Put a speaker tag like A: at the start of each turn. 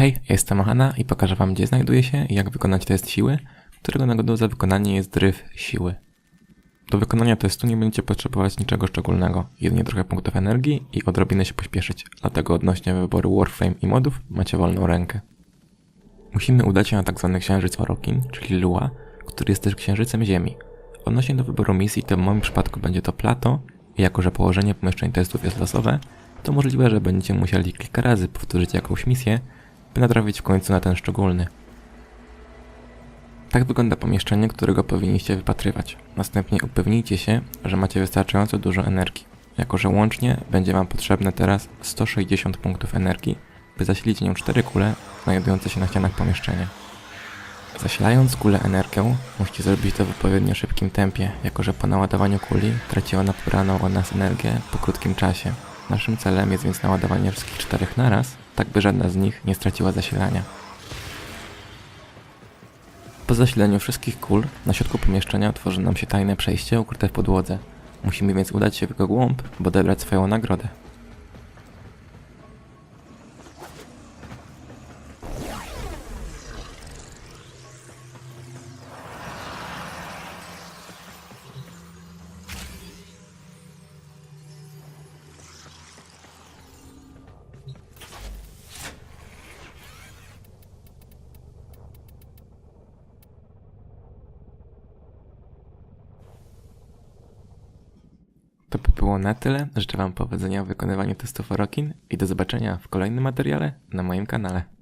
A: Hej, jestem Hanna i pokażę Wam, gdzie znajduję się i jak wykonać test siły, którego nagrodą za wykonanie jest dryf siły. Do wykonania testu nie będziecie potrzebować niczego szczególnego, jedynie trochę punktów energii i odrobinę się pośpieszyć, dlatego odnośnie wyboru Warframe i modów macie wolną rękę. Musimy udać się na tzw. księżyc Orokin, czyli Lua, który jest też księżycem Ziemi. Odnośnie do wyboru misji, to w moim przypadku będzie to Plato i jako, że położenie pomieszczeń testów jest losowe, to możliwe, że będziecie musieli kilka razy powtórzyć jakąś misję, by natrafić w końcu na ten szczególny. Tak wygląda pomieszczenie, którego powinniście wypatrywać. Następnie upewnijcie się, że macie wystarczająco dużo energii, jako że łącznie będzie Wam potrzebne teraz 160 punktów energii, by zasilić nią cztery kule znajdujące się na ścianach pomieszczenia. Zasilając kulę energią, musicie zrobić to w odpowiednio szybkim tempie, jako że po naładowaniu kuli traci ona pobraną od nas energię po krótkim czasie. Naszym celem jest więc naładowanie wszystkich czterech naraz, tak by żadna z nich nie straciła zasilania. Po zasileniu wszystkich kul na środku pomieszczenia otworzy nam się tajne przejście ukryte w podłodze. Musimy więc udać się w jego głąb, by odebrać swoją nagrodę. Było na tyle. Życzę Wam powodzenia w wykonywaniu testów Orokin i do zobaczenia w kolejnym materiale na moim kanale.